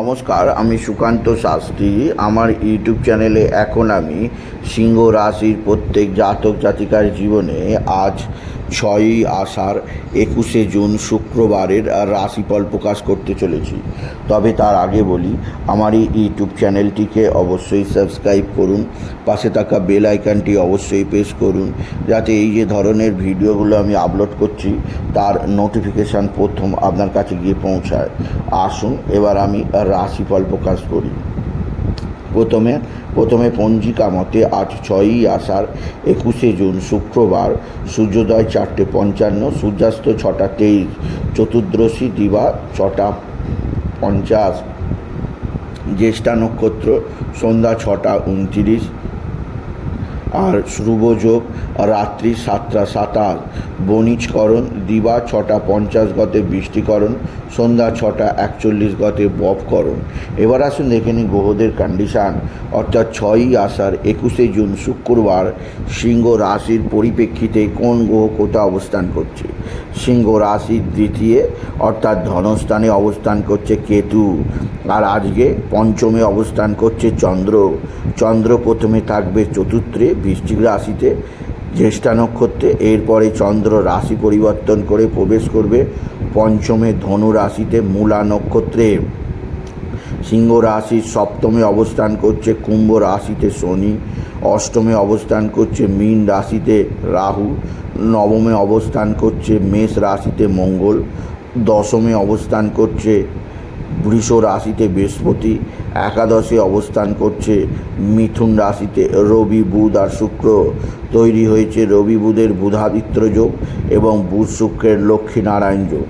নমস্কার, আমি সুকান্ত শাস্ত্রী। আমার ইউটিউব চ্যানেলে এখন আমি সিংহ রাশির প্রত্যেক জাতক জাতিকার জীবনে আজ ছয়ই আষাঢ় একুশে জুন শুক্রবারের রাশিফল প্রকাশ করতে চলেছি। তবে তার আগে বলি, আমার এই ইউটিউব চ্যানেলটিকে অবশ্যই সাবস্ক্রাইব করুন, পাশে থাকা বেল আইকনটি অবশ্যই প্রেস করুন, যাতে এই যে ধরনের ভিডিওগুলো আমি আপলোড করছি, তার নোটিফিকেশান প্রথম আপনার কাছে গিয়ে পৌঁছায়। আসুন, এবার আমি রাশিফল প্রকাশ করি। প্রথমে প্রথমে পঞ্জিকা মতে আজ ছয়ই আষাঢ়, একুশে জুন শুক্রবার, সূর্যোদয় চারটে পঞ্চান্ন, সূর্যাস্ত ছটা তেইশ, চতুর্দশী দিবা ছটা পঞ্চাশ জ্যেষ্ঠা নক্ষত্র সন্ধ্যা ছটা উনতিরিশ, আর শুভযোগ রাত্রি সাতটা সাতাশ বণিজকরণ, দিবা ছটা পঞ্চাশ গতে বৃষ্টিকরণ, সন্ধ্যা ছটা একচল্লিশ গতে বপকরণ। এবার আসুন দেখে নিই গ্রহদের কন্ডিশান অর্থাৎ ছয়ই আষাঢ়, একুশে জুন, শুক্রবার সিংহ রাশির পরিপ্রেক্ষিতে কোন গ্রহ কোথা অবস্থান করছে? সিংহ রাশির দ্বিতীয়, অর্থাৎ ধনস্থানে অবস্থান করছে কেতু। আর আজকে পঞ্চমে অবস্থান করছে চন্দ্র। চন্দ্র প্রথমে থাকবে চতুর্থে, বৃশ্চিক রাশিতে। জ্যেষ্ঠা নক্ষত্রে এরপরে চন্দ্র রাশি পরিবর্তন করে প্রবেশ করবে পঞ্চমে ধনু রাশিতে মূলা নক্ষত্রে। সিংহ রাশির সপ্তমে অবস্থান করছে কুম্ভ রাশিতে শনি, অষ্টমে অবস্থান করছে মীন রাশিতে রাহু, নবমে অবস্থান করছে মেষ রাশিতে মঙ্গল, দশমে অবস্থান করছে বৃষ রাশিতে বৃহস্পতি একাদশে অবস্থান করছে। মিথুন রাশিতে রবি, বুধ আর শুক্র। তৈরি হয়েছে রবি, বুধের বুধাদিত্য যোগ এবং বুধ শুক্রের লক্ষ্মীনারায়ণ যোগ।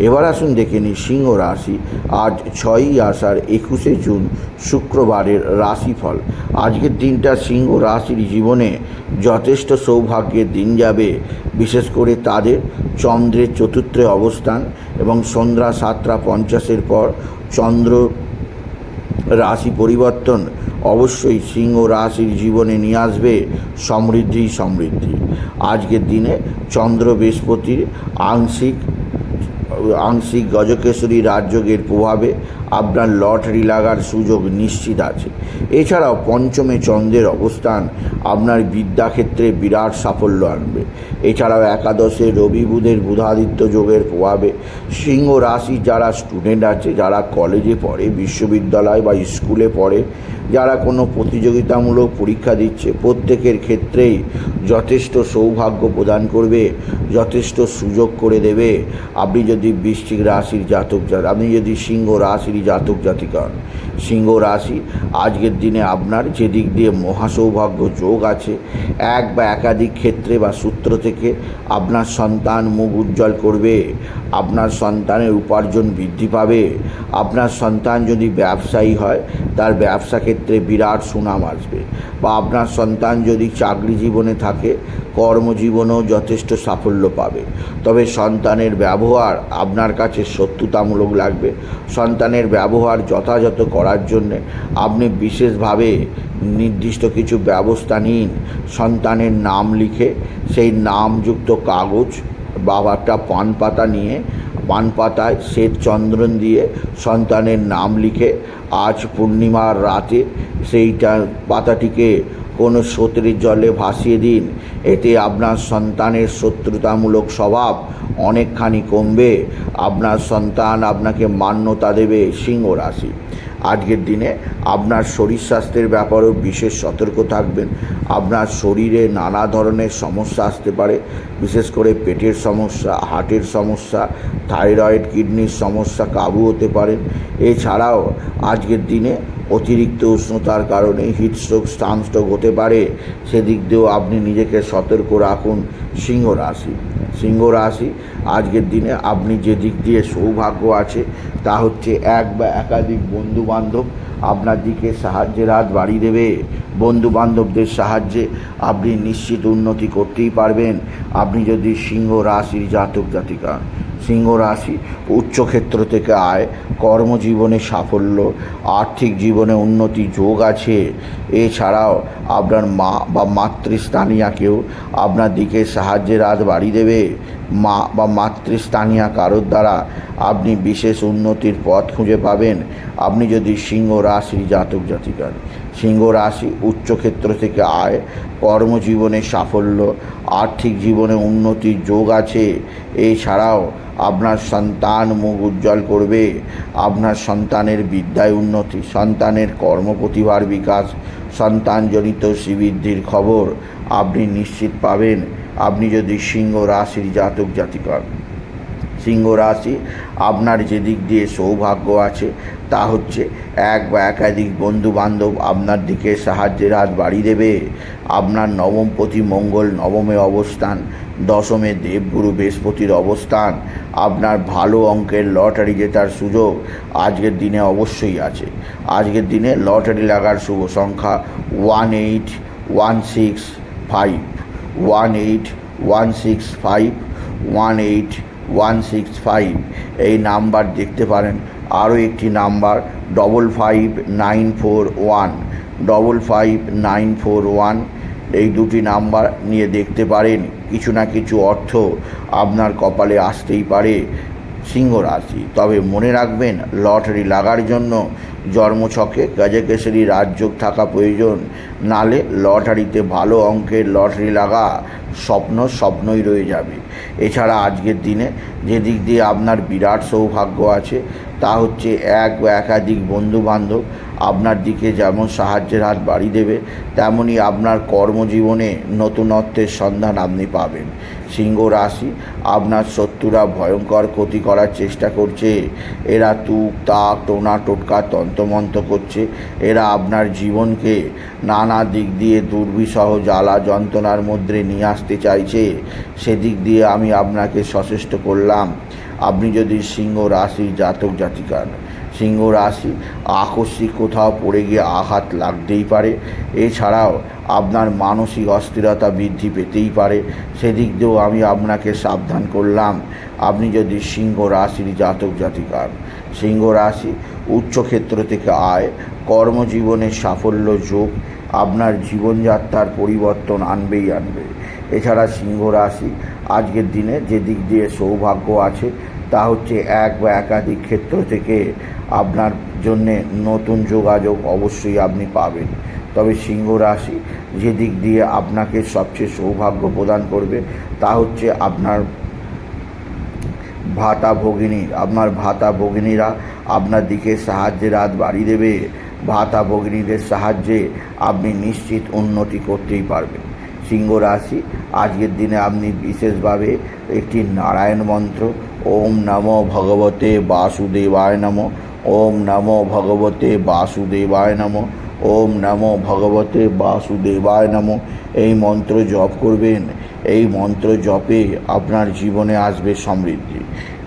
এবার আসুন দেখে নিই সিংহ রাশি। আজ ছয়ই আষাঢ় একুশে জুন শুক্রবারের রাশিফল। আজকের দিনটা সিংহ রাশির জীবনে যথেষ্ট সৌভাগ্যের দিন যাবে। বিশেষ করে তাদের চন্দ্রের চতুর্থে অবস্থান এবং সন্ধ্যা সাতটা পঞ্চাশের পর চন্দ্র রাশি পরিবর্তন অবশ্যই সিংহ রাশির জীবনে নিয়ে আসবে সমৃদ্ধি সমৃদ্ধি। আজকের দিনে চন্দ্র বৃহস্পতির আংশিক আংশিক গজকেশরী রাজযোগের প্রভাবে আপনার লটারি লাগার সুযোগ নিশ্চিত আছে। এছাড়াও পঞ্চমে চন্দ্রের অবস্থান আপনার বিদ্যাক্ষেত্রে বিরাট সাফল্য আনবে। এছাড়াও একাদশে রবি বুধের বুধাদিত্য যোগের প্রভাবে সিংহ রাশি যারা স্টুডেন্ট আছে, যারা কলেজে পড়ে, বিশ্ববিদ্যালয় বা স্কুলে পড়ে, যারা কোনো প্রতিযোগিতামূলক পরীক্ষা দিচ্ছে, প্রত্যেকের ক্ষেত্রেই যথেষ্ট সৌভাগ্য প্রদান করবে, যথেষ্ট সুযোগ করে দেবে। আপনি যদি বৃশ্চিক রাশির জাতক জাত, আপনি যদি সিংহ রাশির জাতক জাতিকা হন সিংহ রাশি, আজকের দিনে আপনার যে দিক দিয়ে মহাসৌভাগ্য যোগ আছে, এক বা একাধিক ক্ষেত্রে বা সূত্র থেকে আপনার সন্তান মুখ উজ্জ্বল করবে, আপনার সন্তানের উপার্জন বৃদ্ধি পাবে, আপনার সন্তান যদি ব্যবসায়ী হয়, তার ব্যবসা ক্ষেত্রে বিরাট সুনাম আসবে বা আপনার সন্তান যদি চাকরি জীবনে থাকে, কর্মজীবনেও যথেষ্ট সাফল্য পাবে। তবে সন্তানের ব্যবহার আপনার কাছে শত্রুতামূলক লাগবে, সন্তানের ব্যবহার যথাযথ করার জন্যে আপনি বিশেষভাবে নির্দিষ্ট কিছু ব্যবস্থা নিন। সন্তানের নাম লিখে সেই নামযুক্ত কাগজ বাবাটা পান পাতা নিয়ে পান পাতায় শ্বেত চন্দ্রন দিয়ে সন্তানের নাম লিখে আজ পূর্ণিমার রাতে সেইটা পাতাটিকে কোনো স্রোতের জলে ভাসিয়ে দিন। এতে আপনার সন্তানের শত্রুতামূলক স্বভাব অনেকখানি কমবে। আপনার সন্তান আপনাকে মান্যতা দেবে সিংহ রাশি। আজকের দিনে আপনার শরীর স্বাস্থ্যের ব্যাপারেও বিশেষ সতর্ক থাকবেন। আপনার শরীরে নানা ধরনের সমস্যা আসতে পারে, বিশেষ করে পেটের সমস্যা, হার্টের সমস্যা, থাইরয়েড, কিডনির সমস্যা, কাবু হতে পারেন এছাড়াও আজকের দিনে অতিরিক্ত উষ্ণতার কারণে হিটস্ট্রোক স্ট্রোক হতে পারে। সেদিক দিয়েও আপনি নিজেকে সতর্ক রাখুন সিংহ রাশি। সিংহ রাশি, আজকের দিনে আপনি যে দিক দিয়ে সৌভাগ্য আছে, তা হচ্ছে এক বা একাধিক বন্ধু বান্ধব আপনার দিকে সাহায্যের হাত বাড়িয়ে দেবে। বন্ধু বান্ধবদের সাহায্যে আপনি নিশ্চিত উন্নতি করতেই পারবেন। আপনি যদি সিংহ রাশির জাতক জাতিকা, সিংহ রাশি উচ্চক্ষেত্র থেকে আয়, কর্মজীবনে সাফল্য, আর্থিক জীবনে উন্নতি যোগ আছে, এছাড়াও আপনার মা বা মাতৃস্থানীয়াকেও আপনার দিকে সাহায্যের হাত বাড়িয়ে দেবে। মা বা মাতৃস্থানীয় কারোর দ্বারা আপনি বিশেষ উন্নতির পথ খুঁজে পাবেন। আপনি যদি সিংহ রাশির জাতক জাতিকার, সিংহ রাশি উচ্চক্ষেত্র থেকে আয়, কর্মজীবনে সাফল্য, আর্থিক জীবনে উন্নতির যোগ আছে, এছাড়াও আপনার সন্তান মুখ উজ্জ্বল করবে, আপনার সন্তানের বিদ্যায় উন্নতি, সন্তানের কর্মপ্রতিভার বিকাশ, সন্তানজনিত শ্রীবৃদ্ধির খবর আপনি নিশ্চিত পাবেন। আপনি যদি সিংহ রাশির জাতক জাতিকার, সিংহ রাশি আপনার যে দিক দিয়ে সৌভাগ্য আছে, তা হচ্ছে এক বা একাধিক বন্ধু বান্ধব আপনার দিকে সাহায্যের হাত বাড়িয়ে দেবে। আপনার নবমপতি মঙ্গল, নবমে অবস্থান, দশমে দেবগুরু বৃহস্পতির অবস্থান, আপনার ভালো অঙ্কের লটারি জেতার সুযোগ আজকের দিনে অবশ্যই আছে। আজকের দিনে লটারি লাগার শুভ সংখ্যা one eight one six five one eight one six five one eight one six five এই নাম্বার দেখতে পারেন। আরও একটি number double five nine four one double five nine four one এই দুটি নাম্বার নিয়ে দেখতে পারেন। কিছু না কিছু অর্থ আপনার কপালে আসতেই পারে। সিংহ রাশি। তবে মনে রাখবেন, লটারি লাগার জন্য জন্মছকে গজকেশরী রাজযোগ থাকা প্রয়োজন। নালে লটারিতে ভালো অঙ্কের লটারি লাগা স্বপ্ন স্বপ্নই রয়ে যাবে। এছাড়া আজকের দিনে যে দিক দিয়ে আপনার বিরাট সৌভাগ্য আছে, তা হচ্ছে এক বা একাধিক বন্ধু বান্ধব আপনার দিকে যেমন সাহায্যের হাত বাড়িয়ে দেবে তেমনই আপনার কর্মজীবনে নতুনত্বের সন্ধান আপনি পাবেন। সিংহ রাশি, আপনার শত্রুরা ভয়ঙ্কর ক্ষতি করার চেষ্টা করছে। এরা তুক, তাক, টোনা, টোটকা তন্তমন্ত করছে। এরা আপনার জীবনকে নানা দিক দিয়ে দুর্বিষহ জ্বালা যন্ত্রণার মধ্যে নিয়ে আসতে চাইছে। সেদিক দিয়ে আমি আপনাকে সচেষ্ট করলাম। আপনি যদি সিংহ রাশি জাতক জাতিকার সিংহ রাশি। আকস্মিক কোথাও পড়ে গিয়ে আঘাত লাগতেই পারে। এছাড়াও আপনার মানসিক অস্থিরতা বৃদ্ধি পেতেই পারে। সেদিক দিয়েও আমি আপনাকে সাবধান করলাম। আপনি যদি সিংহ রাশির জাতক জাতিকার, সিংহ রাশি উচ্চক্ষেত্র থেকে আয়, কর্মজীবনে সাফল্য যোগ, আপনার জীবনযাত্রার পরিবর্তন আনবেই আনবে। এছাড়া সিংহ রাশি আজকের দিনে যে দিক দিয়ে সৌভাগ্য আছে তা হচ্ছে এক বা একাধিক ক্ষেত্র থেকে আপনার জন্যে নতুন যোগাযোগ অবশ্যই আপনি পাবেন। তবে সিংহ রাশি যে দিক দিয়ে আপনাকে সবচেয়ে সৌভাগ্য প্রদান করবে তা হচ্ছে আপনার ভাতা ভগিনী। আপনার ভাতা ভগিনীরা আপনার দিকে সাহায্যের হাত বাড়িয়ে দেবে। ভাতা ভগিনীদের সাহায্যে আপনি নিশ্চিত উন্নতি করতেই পারবেন। সিংহ রাশি। আজকের দিনে আপনি বিশেষভাবে একটি নারায়ণ মন্ত্র, ওম নমো ভগবতে বাসুদেবায় নমো, ওম নমো ভগবতে বাসুদেবায় নমো, ওম নমো ভগবতে বাসুদেবায় নমো। এই মন্ত্র জপ করবেন, এই মন্ত্র জপে আপনার জীবনে আসবে সমৃদ্ধি।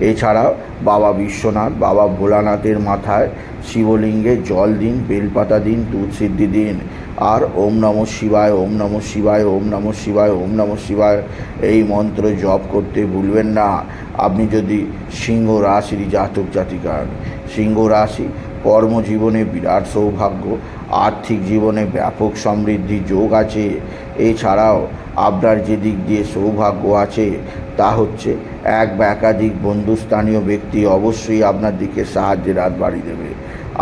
এছাড়া বাবা বিশ্বনাথ, বাবা ভোলানাথের মাথায় শিবলিঙ্গে জল দিন, বেলপাতা দিন দুধ সিদ্ধি দিন আর ওম নম শিবায়, ওম নম শিবায়, ওম নম শিবায়, ওম নম শিবায়। এই মন্ত্র জপ করতে ভুলবেন না। আপনি যদি সিংহ রাশির জাতক জাতিকার, সিংহ রাশি কর্মজীবনে বিরাট সৌভাগ্য, আর্থিক জীবনে ব্যাপক সমৃদ্ধি যোগ আছে। এছাড়াও আপনার যে দিক দিয়ে সৌভাগ্য আছে, তা হচ্ছে এক বা একাধিক বন্ধুস্থানীয় ব্যক্তি অবশ্যই আপনার দিকে সাহায্যের হাত বাড়িয়ে দেবে।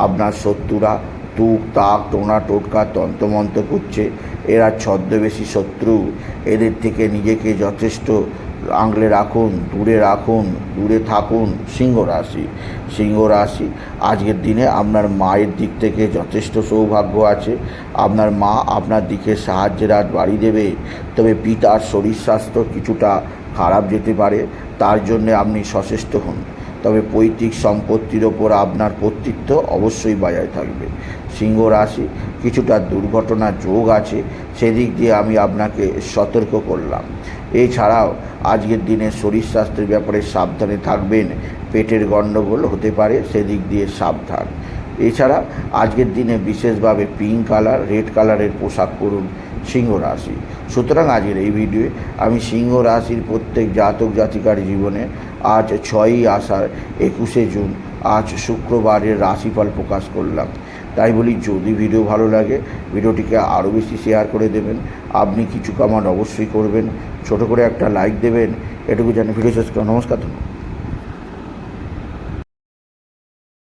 আপনার শত্রুরা তুক তাক টোনা টোটকা তন্তমন্ত করছে। এরা ছদ্মবেশী শত্রু। এদের থেকে নিজেকে যথেষ্ট আংলে রাখুন, দূরে রাখুন, দূরে থাকুন সিংহ রাশি সিংহ রাশি আজকের দিনে আপনার মায়ের দিক থেকে যথেষ্ট সৌভাগ্য আছে। আপনার মা আপনার দিকে সাহায্যের হাত বাড়িয়ে দেবে। তবে পিতার শরীর স্বাস্থ্য কিছুটা খারাপ যেতে পারে। তার জন্যে আপনি সচেষ্ট হন। তবে পৈতৃক সম্পত্তির ওপর আপনার কর্তৃত্ব অবশ্যই বজায় থাকবে। সিংহ রাশি, কিছুটা দুর্ঘটনার যোগ আছে, সেদিক দিয়ে আমি আপনাকে সতর্ক করলাম। এছাড়াও আজকের দিনে শরীর স্বাস্থ্যের ব্যাপারে সাবধানে থাকবেন, পেটের গণ্ডগোল হতে পারে, সেদিক দিয়ে সাবধান। এছাড়া আজকের দিনে বিশেষভাবে পিঙ্ক কালার রেড কালারের পোশাক পরুন সিংহ রাশি। সুতরাং আজকের এই ভিডিওয়ে আমি সিংহ রাশির প্রত্যেক জাতক জাতিকার জীবনে আজ ছয়ই আষাঢ়, একুশে জুন, আজ শুক্রবারের রাশিফল প্রকাশ করলাম। তাই বলি, যদি ভিডিও ভালো লাগে, ভিডিওটিকে আরও বেশি শেয়ার করে দেবেন। আপনি কিছু কামান অবশ্যই করবেন। ছোট করে একটা লাইক দেবেন। এটুকু জানি। ভিডিও শেষ করে। নমস্কার, ধন্যবাদ।